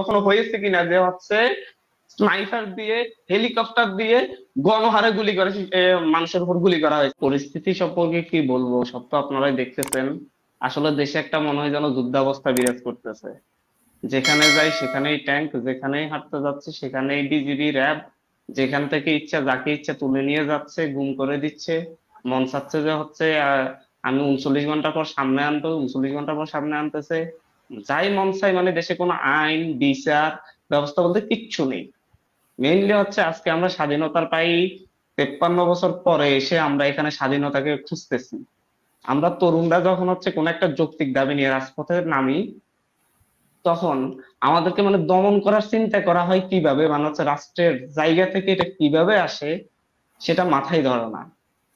কখনো হয়েছে কিনা যে হচ্ছে স্নাইপার দিয়ে, হেলিকপ্টার দিয়ে গণহারে গুলি করে মানুষের উপর গুলি করা হয়েছে। পরিস্থিতি সম্পর্কে কি বলব? সব তো আপনারাই দেখতেছেন। আসলে দেশে একটা মনে হয় যেন যুদ্ধাবস্থা বিরাজ করতেছে। যেখানে যাই সেখানেই ট্যাঙ্ক যেখানেই হাঁটতে যাচ্ছে সেখানেই বিজিবি র্যাব। যেখান থেকে ইচ্ছা যাকে ইচ্ছা তুলে নিয়ে যাচ্ছে, গুম করে দিচ্ছে। মন চাচ্ছে যে হচ্ছে আমি উনচল্লিশ ঘণ্টা পর সামনে আনব, উনচল্লিশ ঘণ্টা পর সামনে আনতেছে। যাই মন চাই মানে দেশে কোনো আইন, বিচার, ব্যবস্থা বলতে কিচ্ছু নেই। মেইনলি হচ্ছে আজকে আমরা স্বাধীনতার পাই তেপ্পান্ন বছর পরে এসে আমরা এখানে স্বাধীনতাকে খুঁজতেছি। আমরা তরুণরা যখন হচ্ছে কোন একটা যৌক্তিক দাবি নিয়ে রাজপথে নামি, তখন আমাদেরকে মানে দমন করার চিন্তা করা হয় কীভাবে মানে হচ্ছে রাষ্ট্রের জায়গা থেকে এটা কীভাবে আসে, সেটা মাথায় ধরে না।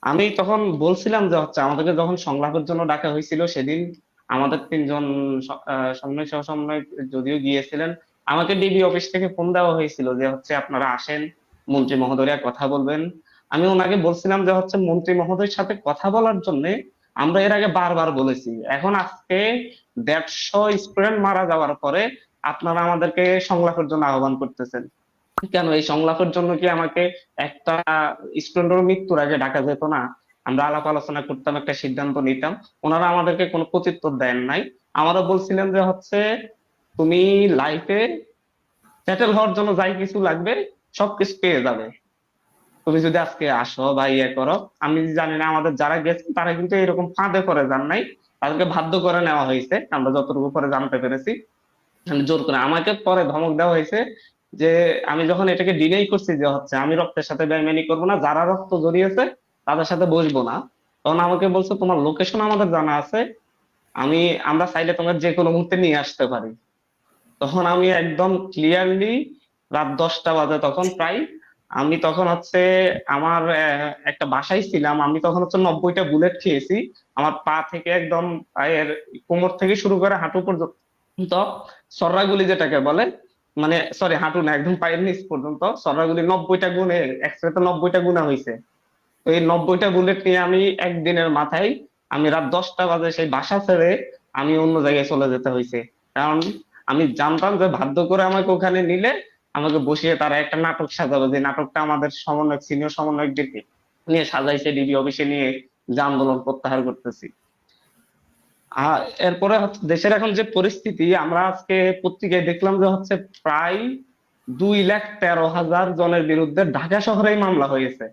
আমি তখন বলছিলাম যে হচ্ছে আমাদেরকে যখন সংলাপের জন্য ডাকা হয়েছিল সেদিন আমাদের তিনজন সমন্বয় সহ সমন্বয় যদিও গিয়েছিলেন, আমাকে ডিবি অফিস থেকে ফোন দেওয়া হয়েছিল যে হচ্ছে আপনারা আসেন, মন্ত্রী মহোদয়া কথা বলবেন। আমি ওনাকে বলছিলাম যে হচ্ছে মন্ত্রী মহোদয়ের সাথে কথা বলার জন্য আমরা এর আগে বারবার বলেছি, এখন আজকে দেড়শো স্টুডেন্ট মারা যাওয়ার পরে আপনারা আমাদেরকে সংলাপের জন্য আহ্বান করতেছেন। কেন এই সংলাপের জন্য কি আমাকে একটা স্টুডেন্টের মৃত্যুর আগে ডাকা যেত না? আমরা আলাপ আলোচনা করতাম, একটা সিদ্ধান্ত নিতাম। ওনারা আমাদেরকে কোনো প্রত্যুত্তর দেন নাই। আমারও বলছিলেন যে হচ্ছে, তুমি লাইফে সেটেল হওয়ার জন্য যাই কিছু লাগবে, সবকিছু পেয়ে যাবে। তুমি যদি আজকে আসো বা ইয়ে করো, আমি জানি না আমাদের যারা গেছেন তারা কিন্তু এরকম ফাঁদে করে যান নাই। তাদেরকে বাধ্য করে নেওয়া হয়েছে। আমরা যতটুকু পরে জানতে পেরেছি। জোর করে, আমাকে পরে ধমক দেওয়া হয়েছে যে, আমি যখন এটাকে ডিনাই করছি যে হচ্ছে, আমি রক্তের সাথে বেইমানি করব না, যারা রক্ত জড়িয়েছে তাদের সাথে বসবো না। তখন আমাকে বলছে, তোমার লোকেশন আমাদের জানা আছে। আমি, আমরা চাইলে তোমার যে কোনো মুহূর্তে নিয়ে আসতে পারি। তখন আমি একদম ক্লিয়ারলি রাত দশটা বাজে তখন প্রায়। আমি তখন হচ্ছে আমার একটা বাসায় ছিলাম। আমি তখন হচ্ছে নব্বইটা বুলেট খেয়েছি। আমার পা থেকে একদম পায়ের কোমর থেকে শুরু করে হাঁটু পর্যন্ত সর্রাগুলি যেটাকে বলে মানে সরি হাঁটু না, একদম পায়ের নিচ পর্যন্ত সর্রাগুলি নব্বইটা গুণে একসাথে নব্বইটা গুণা হয়েছে এই নব্বইটা বুলেট নিয়ে আমি একদিনের মাথায়, আমি রাত দশটা বাজে সেই বাসা ছেড়ে আমি অন্য জায়গায় চলে যেতে হয়েছে কারণ আমি জানতাম যে বাধ্য করে আমাকে ওখানে নিলে আমাকে বসিয়ে তারা একটা নাটক সাজাবে। যে নাটকটা আমাদের সমন্বয়ক সিনিয়র সমন্বয়কদেরকে নিয়ে সাজাইছে ডিবি অফিসে নিয়ে যে আন্দোলন প্রত্যাহার করতেছি। আর এরপরে দেশের এখন যে পরিস্থিতি, আমরা আজকে পত্রিকায় দেখলাম যে হচ্ছে প্রায় দুই লাখ তেরো হাজার জনের বিরুদ্ধে ঢাকা শহরেই মামলা হয়েছে।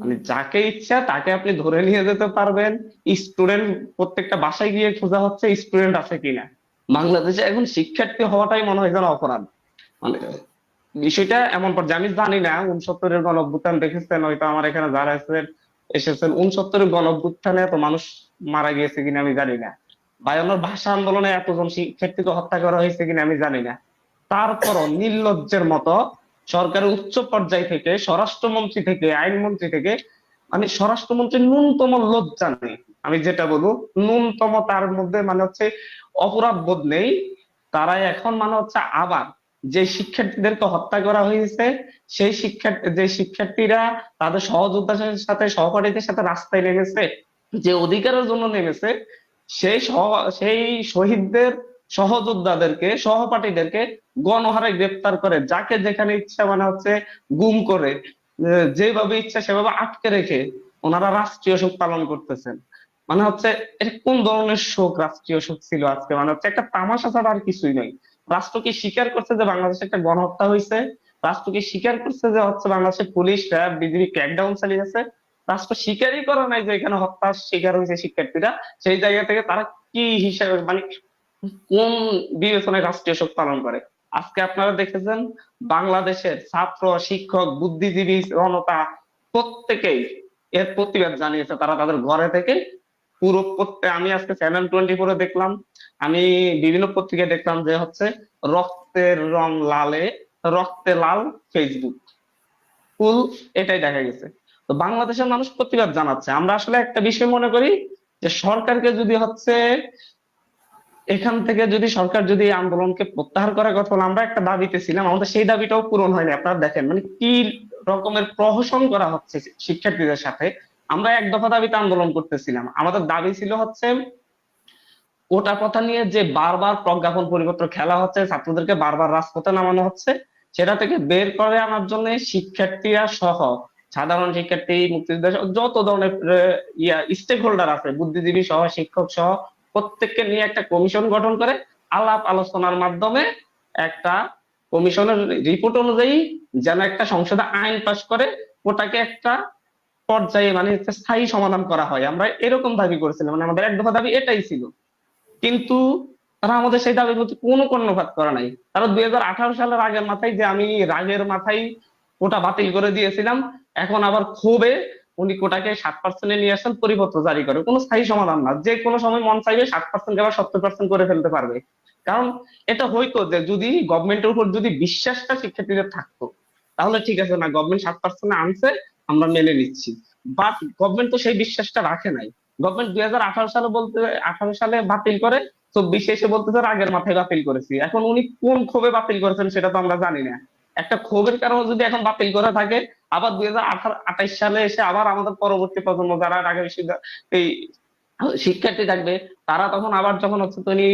মানে যাকে ইচ্ছা তাকে আপনি ধরে নিয়ে যেতে পারবেন। স্টুডেন্ট প্রত্যেকটা বাসায় গিয়ে খোঁজা হচ্ছে স্টুডেন্ট আছে কিনা। বাংলাদেশে এখন শিক্ষার্থী হওয়াটাই মনে হয় যেন অপরাধ। মানে বিষয়টা এমন পর্যায়ে আমি জানি না, উনসত্তরের গণ দেখেছেন, হয়তো আমার এখানে যারা আছেন, এসেছেন, উনসত্তরের গণ অভ্যুত্থানে এত মানুষ মারা গিয়েছে কিনা আমি জানি না। বায়ান্নর ভাষা আন্দোলনে এতজন শিক্ষার্থীকে হত্যা করা হয়েছে কিনা আমি জানি না। তারপরও নির্লজ্জের মতো সরকারের উচ্চ পর্যায় থেকে, স্বরাষ্ট্রমন্ত্রী থেকে, আইনমন্ত্রী থেকে মানে স্বরাষ্ট্রমন্ত্রী ন্যূনতম লজ্জা নেই আমি যেটা বলব ন্যূনতম তার মধ্যে মানে হচ্ছে অপরাধ বোধ নেই। তারা এখন মানে হচ্ছে আবার যে শিক্ষার্থীদেরকে হত্যা করা হয়েছে, সেই শিক্ষার্থী যে শিক্ষার্থীরা তাদের সহযোদ্ধাদের সাথে, সহপাঠীদের সাথে রাস্তায় নেমেছে, যে অধিকারের জন্য নেমেছে, সেই সেই শহীদদের সহযোদ্ধাদেরকে, সহপাঠীদেরকে গণহারে গ্রেপ্তার করে, যাকে যেখানে ইচ্ছা মানে হচ্ছে গুম করে যেভাবে ইচ্ছা সেভাবে আটকে রেখে ওনারা রাষ্ট্রীয় শোক পালন করতেছেন। মানে হচ্ছে, এটা কোন ধরনের শোক, রাষ্ট্রীয় শোক ছিল আজকে? মানে হচ্ছে, একটা তামাশা ছাড়া আর কিছুই নয় রাষ্ট্র কি স্বীকার করছে যে বাংলাদেশে একটা গণহত্যা হয়েছে? রাষ্ট্র কি স্বীকার করছে যে হচ্ছে বাংলাদেশে পুলিশ, র্যাব, বিজিবি ক্র্যাকডাউন চালিয়েছে? রাষ্ট্র স্বীকারই করে নাই যে এখানে হত্যার শিকার হয়েছে শিক্ষার্থীরা। সেই জায়গা থেকে তারা কি হিসাবে মানে কোন বিবেচনায় রাষ্ট্রীয় শোক পালন করে? আজকে আপনারা দেখেছেন বাংলাদেশের ছাত্র, শিক্ষক, বুদ্ধিজীবী, জনতা প্রত্যেকেই এর প্রতিবাদ জানিয়েছে। তারা তাদের ঘরে থেকে পুরো প্রত্যেক আমি আজকে চ্যানেল টোয়েন্টি ফোরে দেখলাম, আমি বিভিন্ন পত্রিকায় দেখলাম যে হচ্ছে রক্তের রং লালে, রক্তে লাল ফেসবুক ফুল এটাই দেখা গেছে। তো বাংলাদেশের মানুষ প্রতিবাদ জানাচ্ছে। আমরা আসলে একটা বিষয় মনে করি যে সরকারকে যদি হচ্ছে এখান থেকে যদি সরকার যদি এই আন্দোলনকে প্রত্যাহার করার কথা আমরা একটা দাবিতে ছিলাম, আমাদের সেই দাবিটাও পূরণ হয়নি। আপনারা দেখেন মানে কি রকমের প্রহসন করা হচ্ছে শিক্ষার্থীদের সাথে। আমরা এক দফা দাবিতে আন্দোলন করতেছিলাম। আমাদের দাবি ছিল হচ্ছে, কোটা প্রথা নিয়ে যে বারবার প্রজ্ঞাপন পরিপত্র খেলা হচ্ছে, ছাত্রদেরকে বারবার রাজপথে নামানো হচ্ছে, সেটা থেকে বের করে আনার জন্য শিক্ষার্থীরা সহ সাধারণ শিক্ষার্থী, মুক্তিযোদ্ধা, যত ধরনের ইয়া স্টেক হোল্ডার আছে, বুদ্ধিজীবী সহ, শিক্ষক সহ প্রত্যেককে নিয়ে একটা কমিশন গঠন করে আলাপ আলোচনার মাধ্যমে একটা কমিশনের রিপোর্ট অনুযায়ী যেন একটা সংসদে আইন পাশ করে ওটাকে একটা পর্যায়ে মানে স্থায়ী সমাধান করা হয়। আমরা এরকম দাবি করেছিলাম। মানে আমাদের এক দফা দাবি এটাই ছিল। কিন্তু তারা আমাদের সেই দাবির প্রতি কোনো কর্ণপাত করা নাই। তারা দুই হাজার আঠারো সালের আগের মাথায় যে আমি রাগের মাথায় ওটা বাতিল করে দিয়েছিলাম, এখন আবার ক্ষোভে উনি কোটাকে সাত পার্সেন্টে নিয়ে আসেন, পরিপত্র জারি করে কোনো স্থায়ী সমাধান না। যে কোনো সময় মন চাইবে সাত পার্সেন্ট আবার সত্তর পার্সেন্ট করে ফেলতে পারবে। কারণ এটা হয়তো যে যদি গভর্নমেন্টের উপর যদি বিশ্বাসটা শিক্ষার্থীদের থাকতো, তাহলে ঠিক আছে, না গভর্নমেন্ট সাত পার্সেন্ট আনছে, আমরা মেনে নিচ্ছি। বাট গভর্নমেন্ট তো সেই বিশ্বাসটা রাখে নাই। গভর্নমেন্ট দুই হাজার আঠারো সালে বলতে, আঠারো সালে বাতিল করে, চব্বিশে এসে বলতে বলতেছে আগের মাথায় বাতিল করেছি। এখন উনি কোন ক্ষোভে বাতিল করেছেন সেটা তো আমরা জানি না। একটা ক্ষোভের কারণে যদি এখন বাতিল করে থাকে আবার দুই হাজার সালে এসে আবার আমাদের পরবর্তী প্রজন্ম যারা ঢাকা বিশ্ববিদ্যালয় এই শিক্ষার্থী থাকবে, তারা তখন আবার যখন হচ্ছে তিনি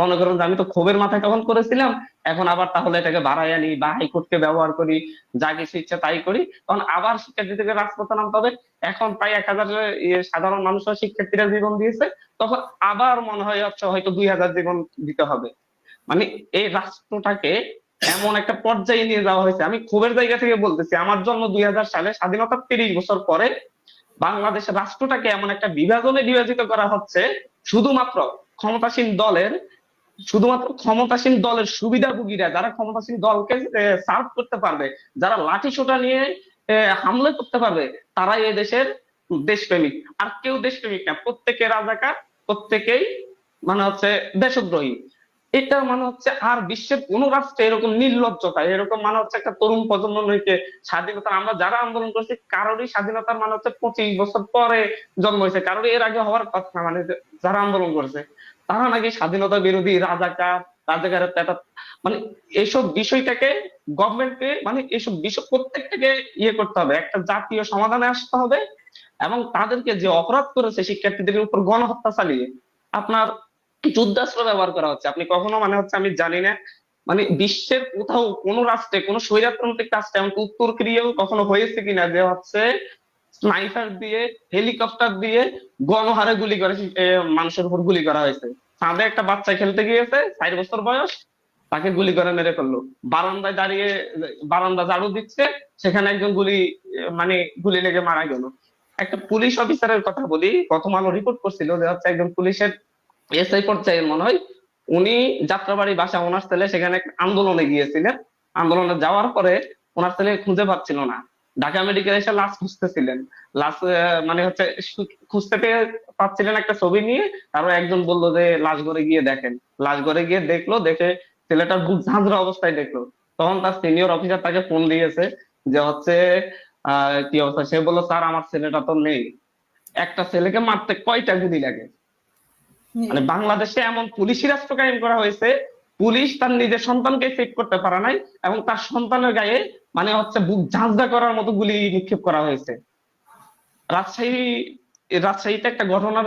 মনে করেন যে আমি তো ক্ষোভের মাথায় তখন করেছিলাম, এখন আবার তাহলে এটাকে বাড়াই আনি বা হাইকোর্টকে ব্যবহার করি, যা কিছু ইচ্ছা তাই করি। তখন আবার শিক্ষার্থীদেরকে রাজপথে নামতে হবে। এখন প্রায় এক হাজার সাধারণ মানুষরা শিক্ষার্থীরা জীবন দিয়েছে। তখন আবার মনে হয় হচ্ছে হয়তো দুই হাজার জীবন দিতে হবে। মানে এই রাষ্ট্রটাকে এমন একটা পর্যায়ে নিয়ে যাওয়া হয়েছে। আমি ক্ষোভের জায়গা থেকে বলতেছি, আমার জন্ম দুই সালে স্বাধীনতার তিরিশ বছর পরে বাংলাদেশের রাষ্ট্রটাকে এমন একটা বিভাজনে বিভাজিত করা হচ্ছে, শুধুমাত্র ক্ষমতাসীন দলের, শুধুমাত্র ক্ষমতাসীন দলের সুবিধাভোগীরা, যারা ক্ষমতাসীন দলকে সার্ভ করতে পারবে, যারা লাঠি সোটা নিয়ে হামলা করতে পারবে, তারাই এই দেশের দেশপ্রেমিক। আর কেউ দেশপ্রেমিক না, প্রত্যেকে রাজাকার, প্রত্যেকেই মানে হচ্ছে দেশদ্রোহী। এটা মানে হচ্ছে আর বিশ্বের কোন রাষ্ট্রে এরকম নির্লজ্জতা, এরকম মানে হচ্ছে একটা তরুণ প্রজন্মকে স্বাধীনতা আমরা যারা আন্দোলন করছি কারোরই স্বাধীনতার মানে হচ্ছে পঁচিশ বছর পরে জন্ম হয়েছে, কারোর এর আগে হওয়ার কথা না মানে যারা আন্দোলন করছে, তারা নাকি স্বাধীনতা বিরোধী রাজাকার রাজাকারের একটা মানে এইসব বিষয়টাকে গভর্নমেন্টকে মানে এইসব বিষয় প্রত্যেকটাকে ইয়ে করতে হবে, একটা জাতীয় সমাধানে আসতে হবে এবং তাদেরকে যে অপরাধ করেছে শিক্ষার্থীদের উপর গণহত্যা চালিয়ে, আপনার যুদ্ধাস্ত্র ব্যবহার করা হচ্ছে। আপনি কখনো মানে হচ্ছে আমি জানি না মানে বিশ্বের কোথাও কোন রাষ্ট্রে, কোন স্বৈরাতান্ত্রিক রাষ্ট্রে এমনকি উত্তর কোরিয়াও কখনো হয়েছে কিনা যে হচ্ছে স্নাইপার দিয়ে, হেলিকপ্টার দিয়ে গণহারে গুলি করে মানুষের উপর গুলি করা হয়েছে। চাঁদে একটা বাচ্চা খেলতে গিয়েছে চার বছর বয়স, তাকে গুলি করে মেরে ফেলল। বারান্দায় দাঁড়িয়ে, বারান্দা ঝাড়ু দিচ্ছে, সেখানে একজন গুলি মানে গুলি লেগে মারা গেল। একটা পুলিশ অফিসারের কথা বলি, প্রথম আলো রিপোর্ট করছিল যে হচ্ছে একজন পুলিশের এসআই পর্যায়ের মনে হয় উনি যাত্রাবাড়ি বাসা ওনার ছেলে সেখানে আন্দোলনে গিয়েছিলেন। আন্দোলনে যাওয়ার পরে ওনার ছেলে খুঁজে পাচ্ছিল না। ঢাকা মেডিকেল এসে লাশ খুঁজতেছিলেন। লাশ মানে হচ্ছে খুঁজতে পাচ্ছিলেন একটা ছবি নিয়ে। তারপর একজন বলল যে, লাশ ঘরে গিয়ে দেখেন। লাশ ঘরে গিয়ে দেখল, দেখে ছেলেটার বুক ঝাঁঝরা অবস্থায় দেখল। তখন তার সিনিয়র অফিসার তাকে ফোন দিয়েছে যে হচ্ছে কি অবস্থা? সে বলল, স্যার, আমার ছেলেটা তো নেই। একটা ছেলেকে মারতে কয়টা গুলি লাগে? মানে বাংলাদেশে এমন পুলিশি রাষ্ট্র কায়েম করা হয়েছে, পুলিশ তার নিজের সন্তানকে চেক করতে পারে নাই এবং তার সন্তানের গায়ে মানে হচ্ছে বুক ঝাঁঝরা করার মতো গুলি নিক্ষেপ করা হয়েছে। রাজশাহী, রাজশাহীতে একটা ঘটনার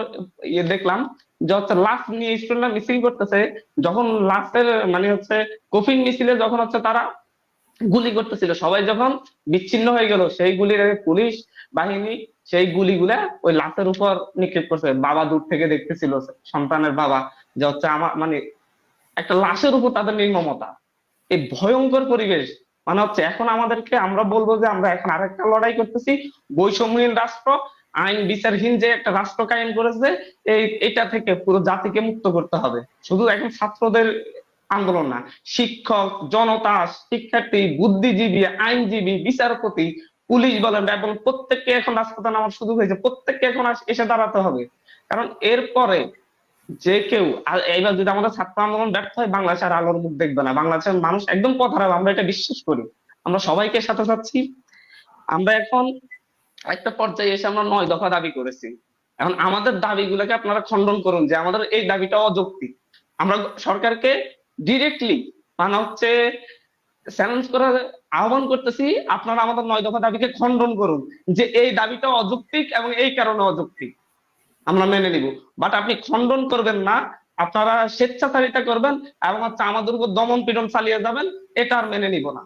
ইয়ে দেখলাম যে হচ্ছে লাশ নিয়ে স্টুডেন্টরা মিছিল করতেছে, যখন লাশের মানে হচ্ছে কফিন মিছিলে যখন হচ্ছে তারা গুলি করতেছিল। সবাই যখন বিচ্ছিন্ন হয়ে গেল, সেই গুলির পুলিশ, বাহিনী সেই গুলিগুলা ওই লাশের উপর নিক্ষেপ করছে। বাবা দূর থেকে দেখতেছিল, সন্তানের বাবা, যে হচ্ছে আমার মানে একটা লাশের উপর তাদের নির্মমতা। এই ভয়ঙ্কর পরিবেশ। মানে হচ্ছে এখন আমাদেরকে আমরা বলব যে আমরা এখন আরেকটা লড়াই করতেছি। বৈষম্যহীন রাষ্ট্র, আইন, বিচারহীন যে একটা রাষ্ট্র কায়েম করেছে, এই, এটা থেকে পুরো জাতিকে মুক্ত করতে হবে। শুধু এখন ছাত্রদের আন্দোলন না। শিক্ষক জনতা শিক্ষার্থী, বুদ্ধিজীবী, আইনজীবী, বিচারপতি, পুলিশ বলেন এবং প্রত্যেককে এখন রাজপথে নামার সুযোগ হয়েছে। প্রত্যেককে এখন এসে দাঁড়াতে হবে। কারণ এরপরে যে কেউ এইবার যদি আমাদের ছাত্র আন্দোলন ব্যর্থ হয় বাংলাদেশ আর আলোর মুখ দেখবে না। বাংলাদেশের মানুষ একদম পথ হারাবে আমরা এটা বিশ্বাস করি। আমরা সবাইকে সাথে চাচ্ছি আমরা এখন একটা পর্যায়ে এসে আমরা নয় দফা দাবি করেছি। এখন আমাদের দাবিগুলোকে আপনারা খণ্ডন করুন যে আমাদের এই দাবিটা অযৌক্তিক। আমরা সরকারকে ডিরেক্টলি মানে হচ্ছে চ্যালেঞ্জ করার আহ্বান করতেছি, আপনারা আমাদের নয় দফা দাবিকে খণ্ডন করুন, যে এই দাবিটা অযৌক্তিক এবং এই কারণে অযৌক্তিক। আমরা মেনে নিব। বাট আপনি খণ্ডন করবেন না, আপনারা স্বেচ্ছাচারিতা করবেন এবং হচ্ছে আমাদের উপর দমন পীড়ন চালিয়ে যাবেন, এটা আর মেনে নিব না।